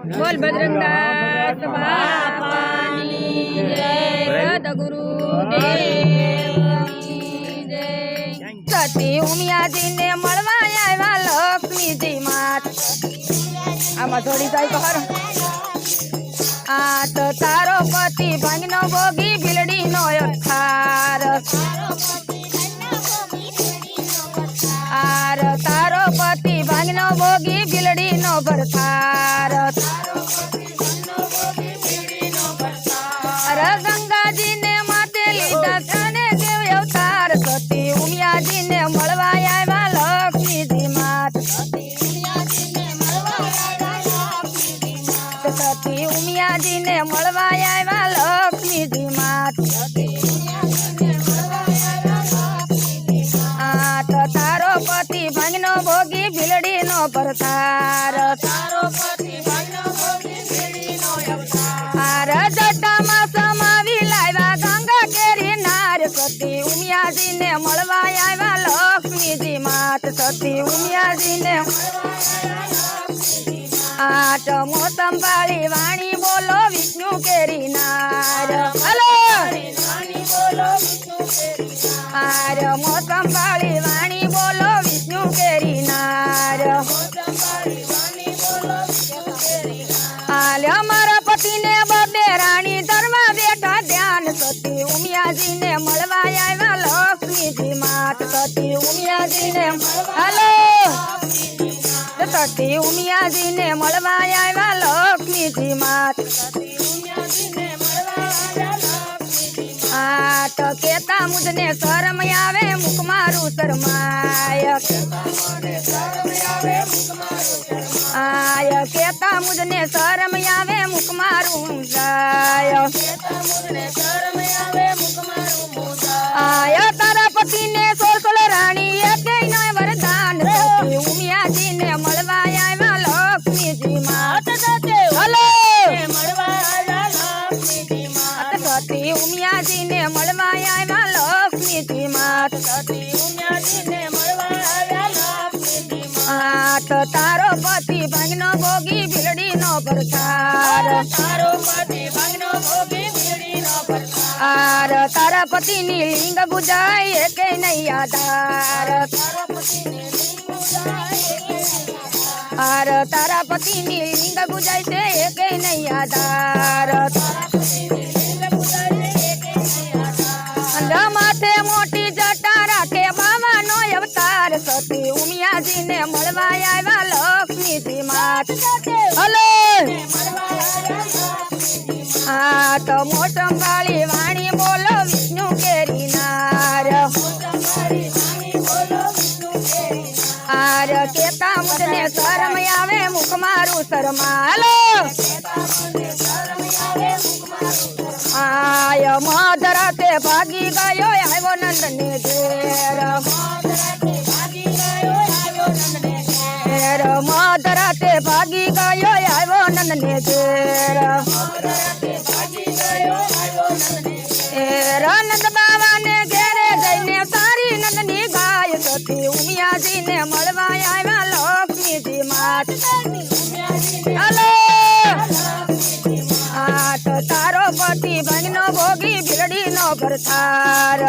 બોલ બજરંગદાસ, બાપાની જય સદગુરુ મળવા આવ્યા લક્ષ્મીજી માત આમાં થોડી જાય તો આ તો તારો પતિ ભાંગનો ભોગી ભીલડીનો અથાર આર તારો પતિ ભાંગનો ભોગી ભીલડીનો ભરથાર. ઉમિયાજીને મળવા આવ્યા લક્ષ્મીજી માત આ તારો પતિ ભાંગનો ભોગી ભીલડીનો ભરથાર આર જટામાં સમાવી ગંગા કેરી નાર. સતી ઉમિયાજીને મળવા આવ્યા લક્ષ્મીજી માત સતી ઉમિયાજીને આટ મોસમ પાળી વાણી વિષ્ણુ કેરી નાર હલો આર મોસમ પાળી વાણી બોલો વિષ્ણુ કેરી નાર આલ્યો અમારા પતિને બદે રાણી ધર્મા બેઠા ધ્યાન. સતી ઉમિયાજીને મળવા આવ્યા લક્ષ્મીજી માત. સતી ઉમિયાજીને હલો! સતી ઉમિયાજીને મળવા આવ્યા લક્ષ્મીજી માત. આ તો કેતા મુજને શરમ આવે, મુખ મારું શરમાય. આય, કેતા મુજને શરમ આવે, મુખ મારું જાય. માત નો પ્રસાર તારો પતિ ભાંગનો ભોગી ભીલડીનો પ્રસાર તારા પતિ ની લિંગ બુજાય કે નહીં આધાર. આર તારા પતિની લિંગ બુજાય છે કે નહીં આધાર. વાળી વાણી બોલો વિષ્ણુ કેરી નાર. કેતા મુજને શરમ આવે, મુખ શરમાલો. આય મધરાતે ભાગી ગયો, આવ્યો નંદને ઘેર. મધરાતે ભાગી ગયો, આવ્યો નંદને ઘેર. ભરથાર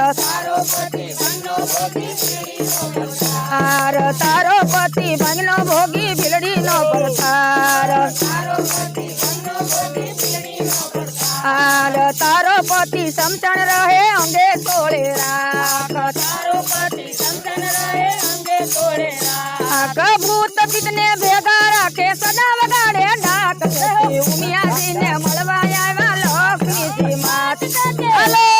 આર તારો પતિ ભાંગનો ભોગી ભીલડીનો ભરથાર આર તારો પતિ સમસણ રહે અંગે સોળે રાખ. આખ ભૂત પિતને ભેગા રાખે, સદા વગાડે ડાક ઉમિયાજીને મળવા આવ્યા લક્ષ્મીજી માત હલો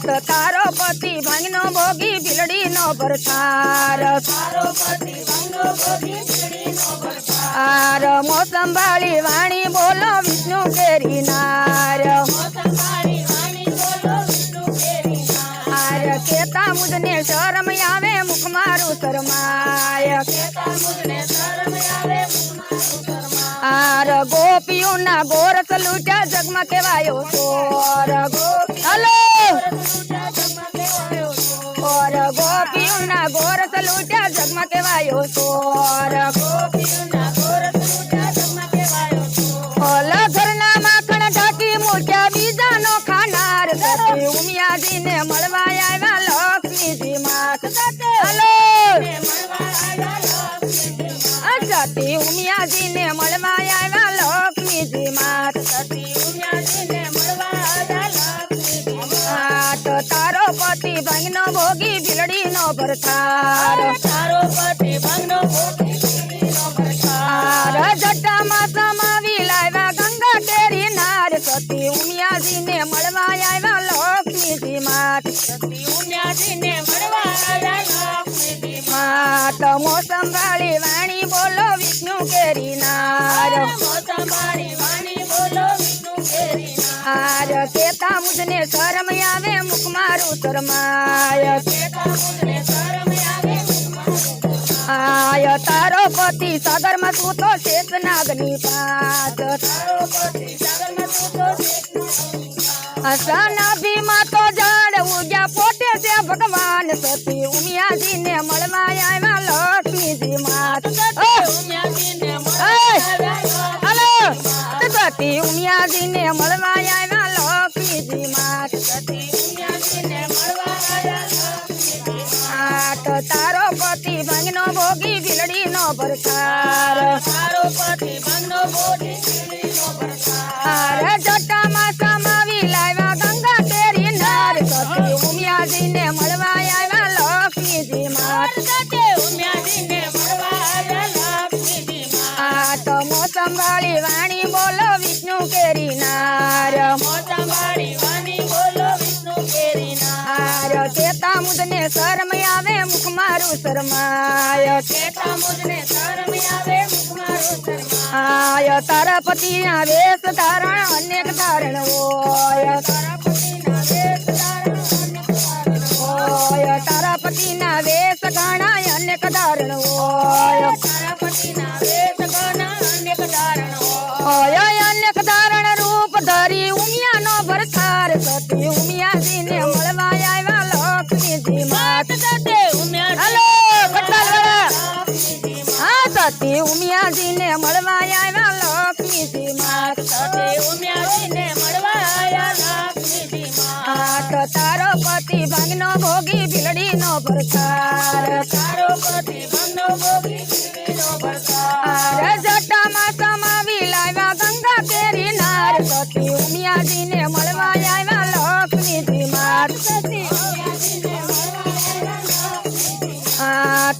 તો તારો પતિ ભાંગનો ભોગી ભીલડીનો ભરસાર. આર મો સંભાળી વાણી બોલો વિષ્ણુ કેરી નાર શરમાય ના ગોરસ લૂટ્યા જગમાં કેવાયો સોર ગોપી હલો! ઓર ગોપીઓના ગોરસ લૂટ્યા જગમાં કેવાયો સોર ઓલા તારો પતિ ભાઈનો ભોગી બિલડીનો ભરથાર આર જટામાં સમાવી લાવ્યા ગંગા કેરી નાર. સતી ઉમિયાજીને મળવા આવ્યા લક્ષ્મીજી માત માત મોસમ વાળી વાણી બોલો વિષ્ણુ કેરી કેતા મુજને શરમ આવે, મુખ મારું શરમાય. આય તારો પતિ સાગરમાં તું તો શેષ નાગની પાત અસાના ભીમા તો જાણ ઉગ્યા, પોતે છે ભગવાન સતી. ઉમિયાજીને મળવા આવ્યા સતી ઉમિયાજીને મળવા આવ્યા લક્ષ્મીજી માત. આટ તારો પતિ ભાંગનો ભોગી આર મુખ મારું શરમાય. તારા પતિ ના વેશ ધારણ અનેક ધારણ હોય. હોય. તારા પતિ ના વેશ ઘણા અનેક ધારણ હોય. અનેક ધારણ રૂપ ધરી ઉમિયા નો ભરથાર ઉમિયાજીને મળવા આવ્યા લક્ષ્મીજી માત તારો પતિ ભાંગનો ભોગી ભીલડીનો પ્રસાર જટામાં સમાવી લાવ્યા ગંગા કેરી નાર. ઉમિયાજીને મળવા આવ્યા લક્ષ્મીજી માત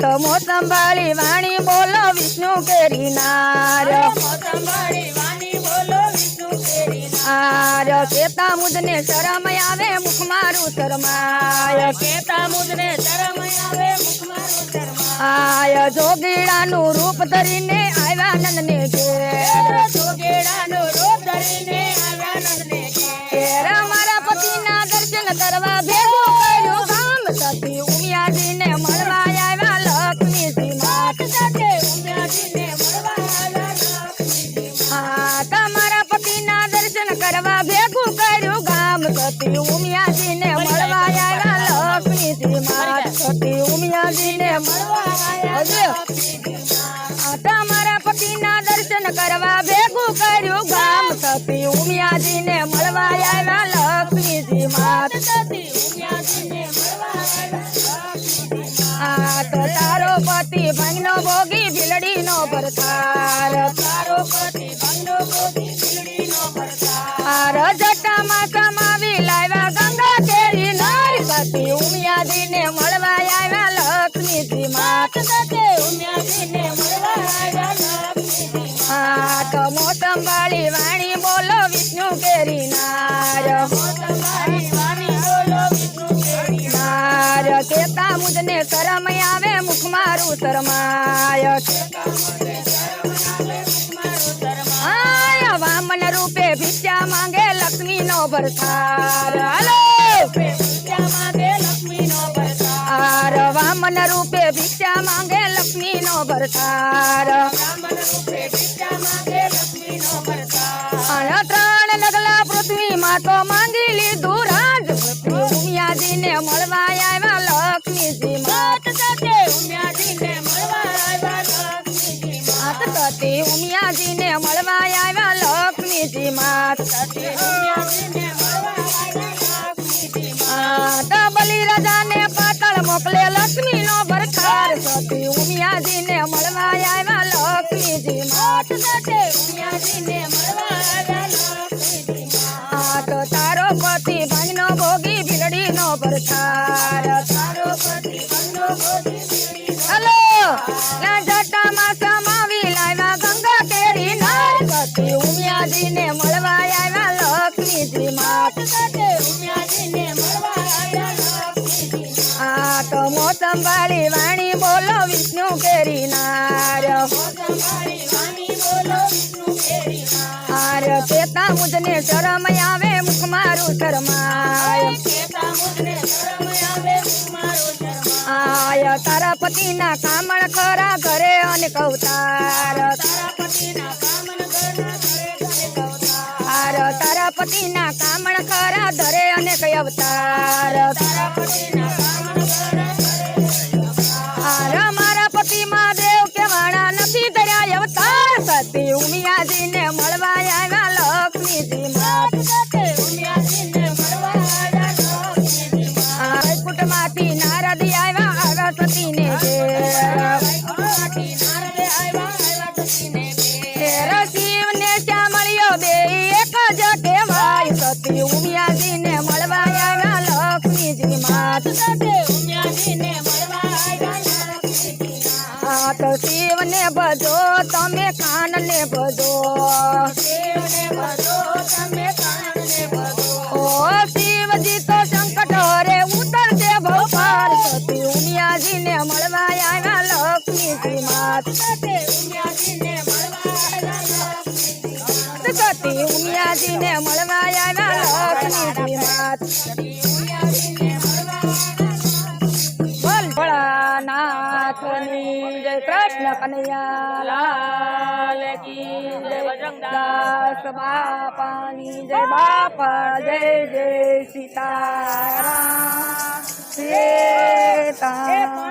તો મોસમ વાળી વાણી બોલો વિષ્ણુ કેરી નાર આર કેતા મુદને શરમ આવે મુખ મારું શરમાય. કેતા મુદને શરમ આવે મુખમાં શરમ આય જોગીડાનું રૂપ ધરીને આવ્યા નંદને ઘેર. જોગેડાનો રૂપ ધરીને આવ્યા નંદને ઘેર. મારા પતિના દર્શન કરવા ભેગું તમારા પતિના દર્શન કરવા ભેગું કર્યું ગામ. સતી ઉમિયાજીને મળવા આવ્યા લક્ષ્મીજી માત. સતી ઉમિયાજીને વાણી બોલો વિષ્ણુ કેરી નાર નાર કેતા મુજને શરમ આવે મુખ મારું શરમાય. વામન રૂપે ભિક્ષા માંગે લક્ષ્મી નો ભરસાર. હલો. વામન રૂપે ભિક્ષા માંગે લક્ષ્મી નો ભરસાર. તો માંગી લીધું રાજ ઉમિયાજી ને મળવા આવ્યા લક્ષ્મીજી મત સાથે ઉમિયાજી ને મળવા આવ્યા લક્ષ્મીજી મત સાથે આર કેતા મુજને શરમ આવે મુખ મારું આય તારા પતિના કામણ ખરા ઘરે અને કવતાર. આર તારા પતિના કામણ ખરા ધરે અને કઈ અવતાર. உமியாதின ને બધો. શિવને બધો તમે ઓ શિવજી તો સંકટ હરે ઉતરજે ભવ સતી ઉમિયાજીને મળવા આવ્યા લક્ષ્મી શ્રી મળવા આવ્યા લક્ષ્મી માત. કૃષ્ણ કનૈયા દાસ બાપાની જય બાપા જય જય સીતારામ